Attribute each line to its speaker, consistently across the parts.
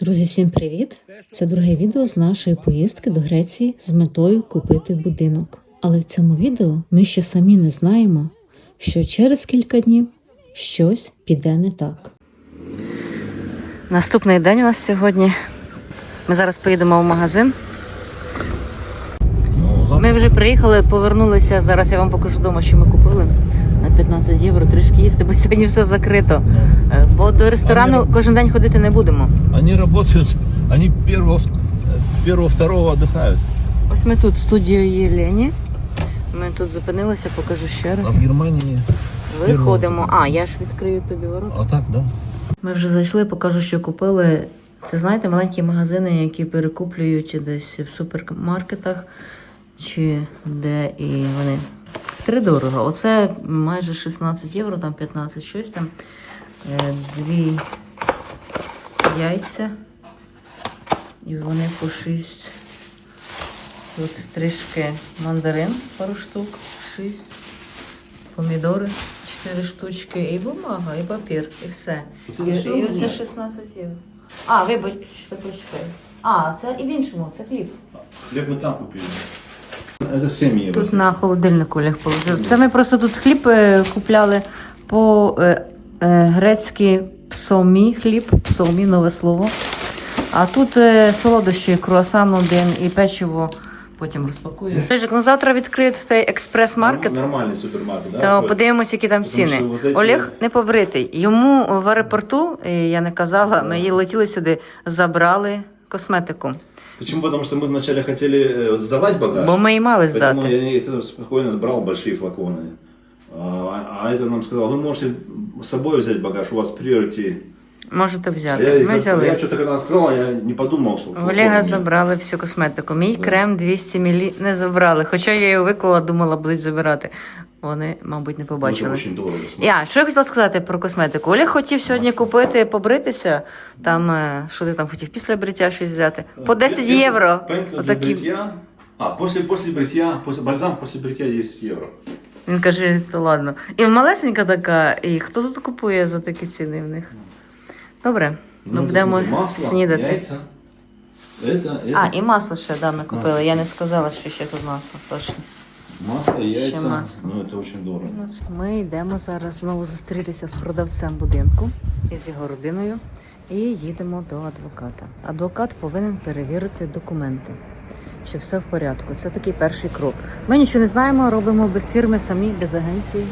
Speaker 1: Друзі, всім привіт! Це друге відео з нашої поїздки до Греції з метою купити будинок. Але в цьому відео ми ще самі не знаємо, що через кілька днів щось піде не так. Наступний день у нас сьогодні. Ми зараз поїдемо в магазин.
Speaker 2: Ну,
Speaker 1: Ми вже приїхали, повернулися. Зараз я вам покажу вдома, що ми купили. На 15 євро трішки їсти, бо сьогодні все закрито. Е, Бо до ресторану кожен день ходити не будемо.
Speaker 2: они работают, они первого, первого, второго отдыхают.
Speaker 1: Ось ми тут в студії Єлені. Ми тут зупинилися, покажу ще
Speaker 2: А в
Speaker 1: раз.
Speaker 2: Германии,
Speaker 1: Виходимо. А, я ж відкрию тобі ворота.
Speaker 2: а так, да.
Speaker 1: Ми вже зайшли, покажу, що купили. Це знаєте, маленькі магазини, які перекуплюють десь в супермаркетах, чи де і вони втридорого. Оце майже 16 євро, там 15 щось там. Е, Дві яйця. І вони по 6. Тут трішки мандарин, пару штук, 6. Помідори 4 штучки, і бумага, і папір, і все. І, і оце 16 євро. А, вибачте, почекай. А, це і в іншому, це хліб.
Speaker 2: Хлеб мы там купили. Это 7 евро.
Speaker 1: Тут на холодильнику Олег положив. Це ми просто тут хліб е, купляли по е, е, грецьки псомі, хліб, псомі, нове слово. А тут е, солодощі, круасан один і печиво потім розпакую. Олежик, ну завтра відкриють цей експрес-маркет.
Speaker 2: Нормальный супермаркет, да?
Speaker 1: То
Speaker 2: такой?
Speaker 1: подивимося, які там
Speaker 2: Тому
Speaker 1: ціни.
Speaker 2: що от эти-
Speaker 1: Олег не побритий. Йому в аеропорту, е, я не казала, ми її летіли сюди, забрали косметику.
Speaker 2: Почему? Потому что мы вначале хотели э, сдавать багаж.
Speaker 1: Бо ми і мали
Speaker 2: Поэтому
Speaker 1: здати.
Speaker 2: я это спокойно брал большие флаконы. А, а это нам сказал, вы можете с собой взять багаж, у вас priority.
Speaker 1: Можете
Speaker 2: А
Speaker 1: взяти.
Speaker 2: я,
Speaker 1: Ми
Speaker 2: из-за-
Speaker 1: взяли.
Speaker 2: я что-то когда она сказала, я не подумал, что
Speaker 1: В
Speaker 2: флакон
Speaker 1: Олега
Speaker 2: мне.
Speaker 1: забрали всю косметику. Мій
Speaker 2: Да.
Speaker 1: крем 200 мл не забрали. Хоча я його виклала, думала, будуть забирати. Вони, мабуть, не
Speaker 2: Ну, это
Speaker 1: побачили.
Speaker 2: очень дорого. смотри.
Speaker 1: Я що я хотіла сказати про косметику? Олег хотів сьогодні купити, побритися. Там е, що ти там хотів після бриття щось взяти. По 10
Speaker 2: Пенка-
Speaker 1: євро.
Speaker 2: пенка для
Speaker 1: Отакі.
Speaker 2: бритья. А, после, после бритья, после, бальзам после бритья 10 евро.
Speaker 1: Він каже, то ладно. І малесенька така, і хто тут купує за такі ціни в них? Добре, ми
Speaker 2: Ну,
Speaker 1: будемо
Speaker 2: тут масло,
Speaker 1: снідати.
Speaker 2: яйца. Это, это
Speaker 1: А, і масло ще да, ми купили. Я не сказала, що ще тут масло, точно.
Speaker 2: масло, яйца.
Speaker 1: масло.
Speaker 2: Ну, это очень дорого.
Speaker 1: Ми йдемо зараз знову зустрітися з продавцем будинку і з його родиною і їдемо до адвоката. Адвокат повинен перевірити документи, чи все в порядку. Це такий перший крок. Ми нічого не знаємо, робимо без фірми самі, без агенції.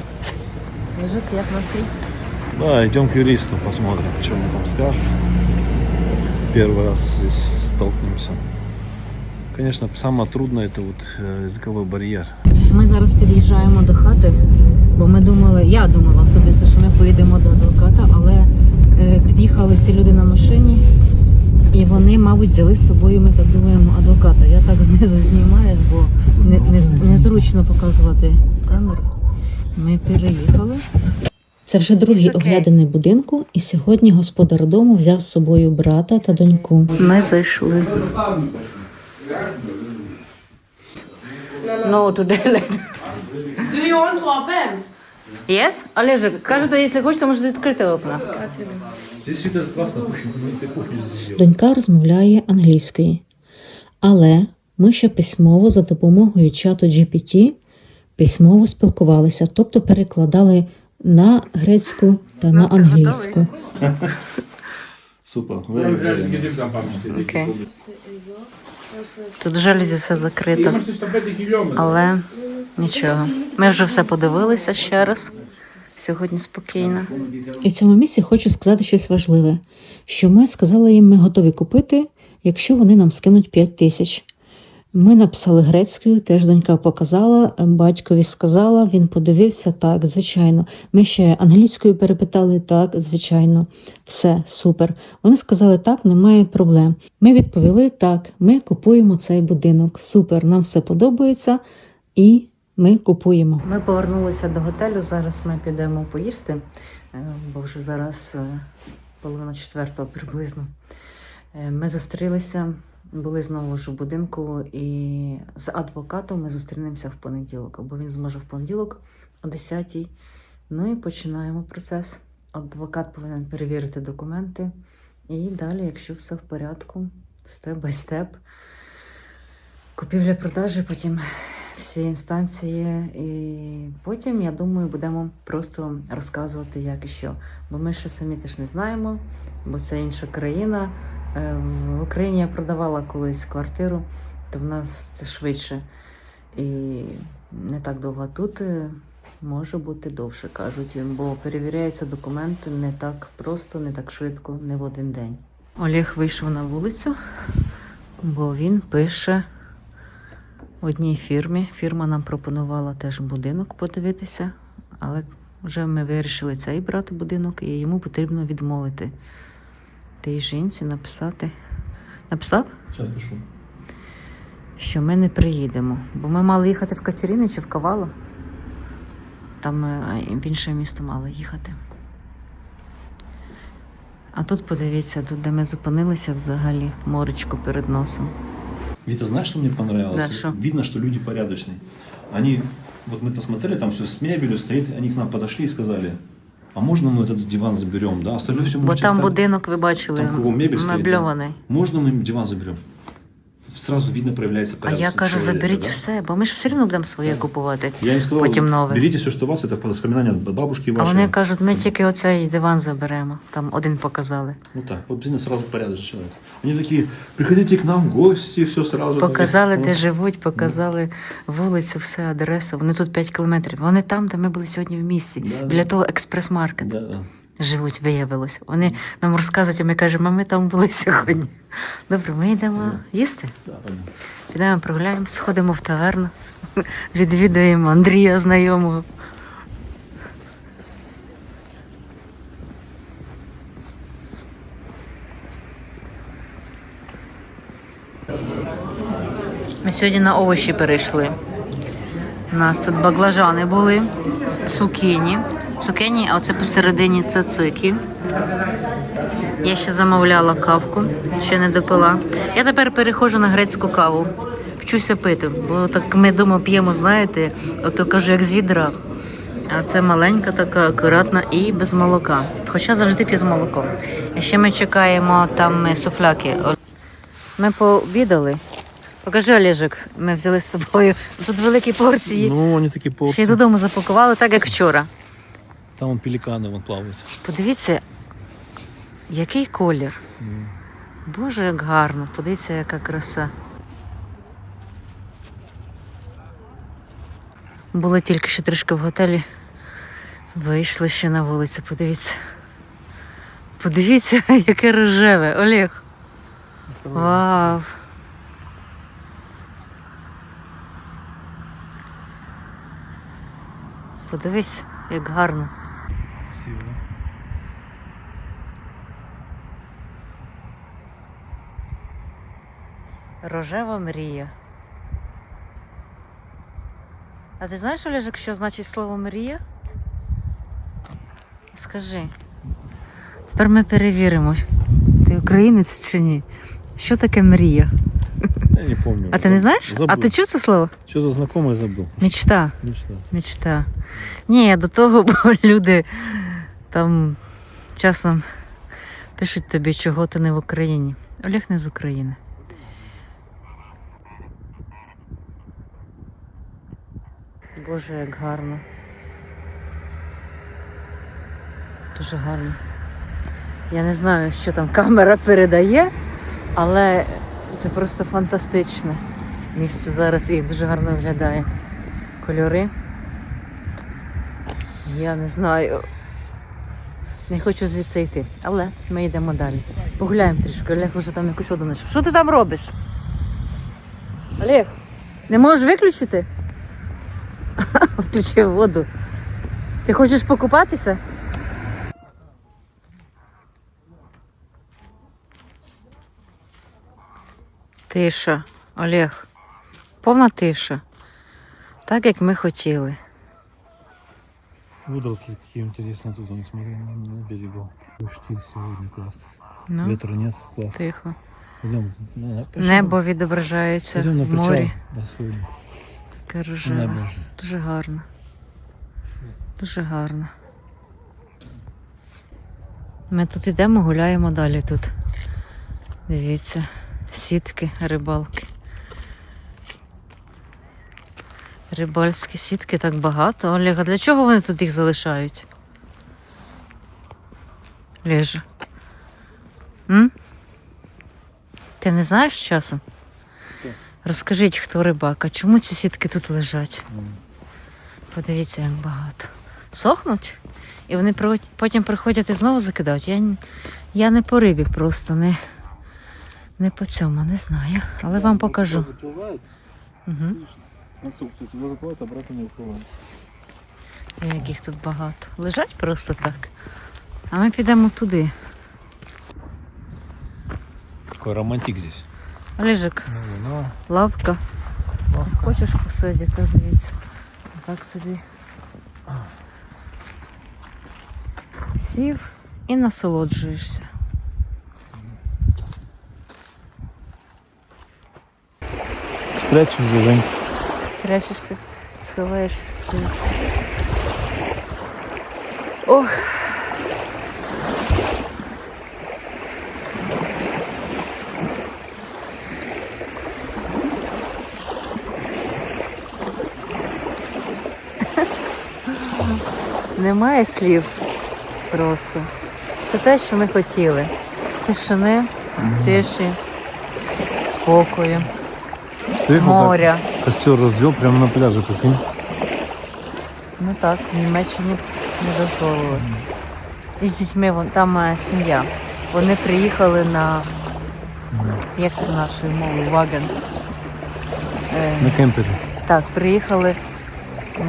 Speaker 1: Мужик, як настрій?
Speaker 3: Да, идем к юристу, посмотрим, что он там скажет. Первый раз здесь столкнемся. Конечно, самое трудное это вот э, языковой барьер.
Speaker 1: Ми зараз під'їжджаємо до хати, бо ми думали, я думала особисто, що ми поїдемо до адвоката, але е, під'їхали ці люди на машині, і вони, мабуть, взяли з собою, ми так думаємо, адвоката. Я так знизу знімаю, бо не, не, незручно показувати камеру. Ми переїхали. Це вже
Speaker 4: okay.
Speaker 1: огляданий будинку, і сьогодні господар дому взяв з собою брата та доньку. Ми зайшли. No, today
Speaker 4: Do you want to open?
Speaker 1: Yes? Олежик, кажете, якщо хочете, можете відкрити окна.
Speaker 3: Здесь это классно, кухня, кухню здесь.
Speaker 1: Донька розмовляє англійською. Але ми ще письмово за допомогою чату GPT письмово спілкувалися, тобто перекладали на грецьку та на англійську.
Speaker 3: Супер.
Speaker 1: Окей. Тут жалюзі все закрито. Але нічого. Ми вже все подивилися ще раз. Сьогодні спокійно. І в цьому місці хочу сказати щось важливе: що ми сказали їм, ми готові купити, якщо вони нам скинуть 5 тисяч. Ми написали грецькою, теж донька показала, батькові сказала, він подивився так, звичайно. Ми ще англійською перепитали так, звичайно, все супер. Вони сказали так, немає проблем. Ми відповіли так, ми купуємо цей будинок. Супер, нам все подобається і ми купуємо. Ми повернулися до готелю. Зараз ми підемо поїсти, е, бо вже зараз е, половина четвертого приблизно. Е, Ми зустрілися, були знову ж в будинку, і з адвокатом ми зустрінемося в понеділок, бо він зможе в понеділок о 10-й. Ну і починаємо процес. Адвокат повинен перевірити документи І далі, якщо все в порядку, степ бай степ, купівля-продажі, потім всі інстанції. І потім, я думаю, будемо просто розказувати, як і що. Бо ми ще самі теж не знаємо, бо це інша країна. Е, В Україні я продавала колись квартиру, то в нас це швидше. І не так довго тут е, може бути довше, кажуть, бо перевіряються документи не так просто, не так швидко, не в один день. Олег вийшов на вулицю, бо він пише в одній фірмі. Фірма нам пропонувала теж будинок подивитися, але вже ми вирішили цей брати будинок, і йому потрібно відмовити тій жінці написати. Написав?
Speaker 3: Сейчас пишу.
Speaker 1: що ми не приїдемо. Бо ми мали їхати в Катерини чи в Кавало. Там е, в інше місто мали їхати. А тут подивіться, тут, де ми зупинилися взагалі, моречко перед носом.
Speaker 3: Вита, знаешь, что мне понравилось?
Speaker 1: Да, что?
Speaker 3: Видно, что люди порядочные. Они, вот мы-то смотрели, там все с мебелью стоит, они к нам подошли и сказали, а можно мы этот диван заберем, да? Остальное все
Speaker 1: Бо
Speaker 3: можете
Speaker 1: там
Speaker 3: оставить.
Speaker 1: будинок, ви бачили,
Speaker 3: Там кругом мебель стоїть,
Speaker 1: мебльований.
Speaker 3: Можно мы диван заберем? Сразу видно проявляется
Speaker 1: А я кажу, заберіть все, бо ми ж все одно будемо своє купувати.
Speaker 3: Я им сказал,
Speaker 1: Потім нове.
Speaker 3: берите все, что у вас, это воспоминания от бабушки
Speaker 1: А вони кажуть, ми тільки оцей диван заберемо. Там один показали.
Speaker 3: Вот так, вот видно сразу порядочный человек. Они такие, приходите к нам в гости, все сразу.
Speaker 1: Показали,
Speaker 3: Ну,
Speaker 1: де живуть, показали вулицю, все, адресу. Вони тут 5 кілометрів. Вони там, де ми були сьогодні в місті,
Speaker 3: Да,
Speaker 1: біля
Speaker 3: да.
Speaker 1: того експрес-маркету.
Speaker 3: Да, да.
Speaker 1: Живуть, виявилось. Вони нам розказують, а ми кажемо, а ми там були сьогодні. Добре, ми йдемо їсти. Підемо прогуляємо, сходимо в таверну, відвідаємо Андрія знайомого. Ми сьогодні на овочі перейшли. У нас тут баклажани були, цукіні. Цукіні, а оце посередині цацики. Я ще замовляла кавку, ще не допила. Я тепер переходжу на грецьку каву. Вчуся пити, бо так ми вдома п'ємо, знаєте, ото кажу, як з відра. А це маленька, така акуратна і без молока. Хоча завжди п'ю з молоком. І ще ми чекаємо там е, суфляки. Ми пообідали. Покажи, Олежик, ми взяли з собою. Тут великі порції.
Speaker 3: Ну, они такие
Speaker 1: Ще й додому запакували, так як вчора.
Speaker 3: Там вон пеликаны вон плавают.
Speaker 1: Подивіться, який колір. Боже, як гарно. Подивіться, яка краса. Були тільки що трішки в готелі. Вийшли ще на вулицю, подивіться. Подивіться, яке рожеве. Олег. Вау. Подивись, як гарно.
Speaker 3: Красиво, да?
Speaker 1: Рожева мрія. А ти знаєш, Олежик, що значить слово мрія? Скажи. Тепер ми перевіримо, ти українець чи ні. Що таке мрія?
Speaker 3: Я не помню.
Speaker 1: А ти не знаєш?
Speaker 3: Забыл.
Speaker 1: А ти чув це слово?
Speaker 3: Что-то знакомое забыл.
Speaker 1: Мечта.
Speaker 3: Мечта.
Speaker 1: Мечта. Ні, я до того, бо люди там часом пишуть тобі, чого ти не в Україні. Олег не з України. Боже, як гарно. Дуже гарно. Я не знаю, що там камера передає, але це просто фантастичне місце зараз і дуже гарно виглядає. Кольори. Я не знаю. Не хочу звідси йти, але ми йдемо далі. Погуляємо трішки. Олег вже там якусь воду знайшов. Що ти там робиш? Олег, не можеш виключити? Включив воду. Ти хочеш покупатися? Тиша, Олег. Повна тиша. Так, як ми хотіли.
Speaker 3: Водоросли какие интересные тут, они смотри, на, берегу. Штиль сегодня классно.
Speaker 1: Ну,
Speaker 3: Ветра нет, классно.
Speaker 1: тихо.
Speaker 3: Идем. Ну.
Speaker 1: Небо відображається
Speaker 3: Пойдем на
Speaker 1: в
Speaker 3: причал.
Speaker 1: морі.
Speaker 3: посмотрим.
Speaker 1: Таке рожеве.
Speaker 3: набережную.
Speaker 1: Дуже гарно. Дуже гарно. Ми тут йдемо, гуляємо далі тут. Дивіться, сітки, рибалки. Рибальські сітки так багато. Олег, а для чого вони тут їх залишають? Лежа. М? Ти не знаєш часом? Розкажіть, хто рибак, а чому ці сітки тут лежать? Подивіться, як багато. Сохнуть? І вони потім приходять і знову закидають. Я, я не по рибі просто, не, не по цьому, не знаю. Але вам покажу. Угу.
Speaker 3: Конструкция туда заплывает, обратно не уплывает.
Speaker 1: Яких тут багато. Лежать просто так. А ми підемо туди.
Speaker 3: Какой романтик здесь.
Speaker 1: Олежик,
Speaker 3: Ну,
Speaker 1: лавка. Хочеш посидіти, дивіться. Так собі. Сів і насолоджуєшся.
Speaker 3: Спрячь за Жень.
Speaker 1: Спрячешся, сховаєшся. Ох. Немає слів просто. Це те, що ми хотіли. Тишини, тиші, спокою, моря.
Speaker 3: Костер развел прямо на пляже, прикинь.
Speaker 1: Ну так, в Німеччині не дозволили. І з дітьми вон, там е, сім'я. Вони приїхали на. Як це нашою мовою? Ваген. Е,
Speaker 3: На кемпере.
Speaker 1: так, приїхали,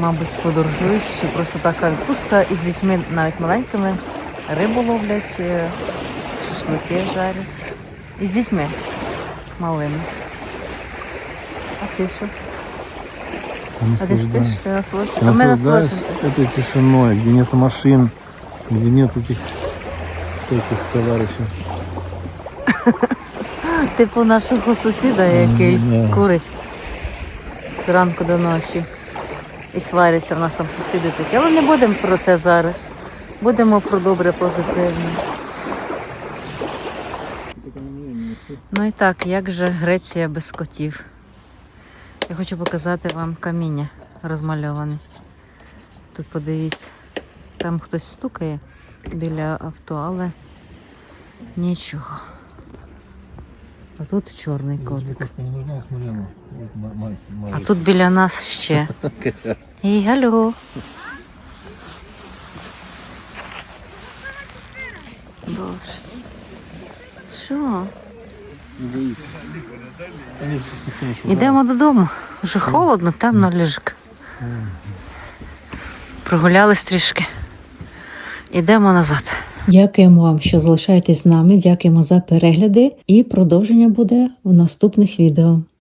Speaker 1: мабуть, подорожують, чи просто така відпустка і з дітьми навіть маленькими рибу ловлять, е, шашлики жарять. І з дітьми малими. А ти що? А насолоджуєшся? А
Speaker 3: Наслаждаюсь этой тишиной, где нет машин, где нет этих всяких товарищей.
Speaker 1: Типу нашого сусіда, який
Speaker 3: да.
Speaker 1: курить зранку до ночі. І сваряться в нас там сусіди такі. Але не будемо про це зараз. Будемо про добре, позитивне. Ну і так, як же Греція без котів? Я хочу показати вам каміння розмальоване. Тут подивіться, там хтось стукає біля авто, але нічого. А тут чорний котик.
Speaker 3: ну, вот
Speaker 1: А тут біля нас ще. І алло. Боже. Що?
Speaker 3: Они все смехнули, что
Speaker 1: Йдемо додому. Вже холодно, темно ліжик. Прогулялись трішки. Йдемо назад. Дякуємо вам, що залишаєтесь з нами. Дякуємо за перегляди. І продовження буде в наступних відео.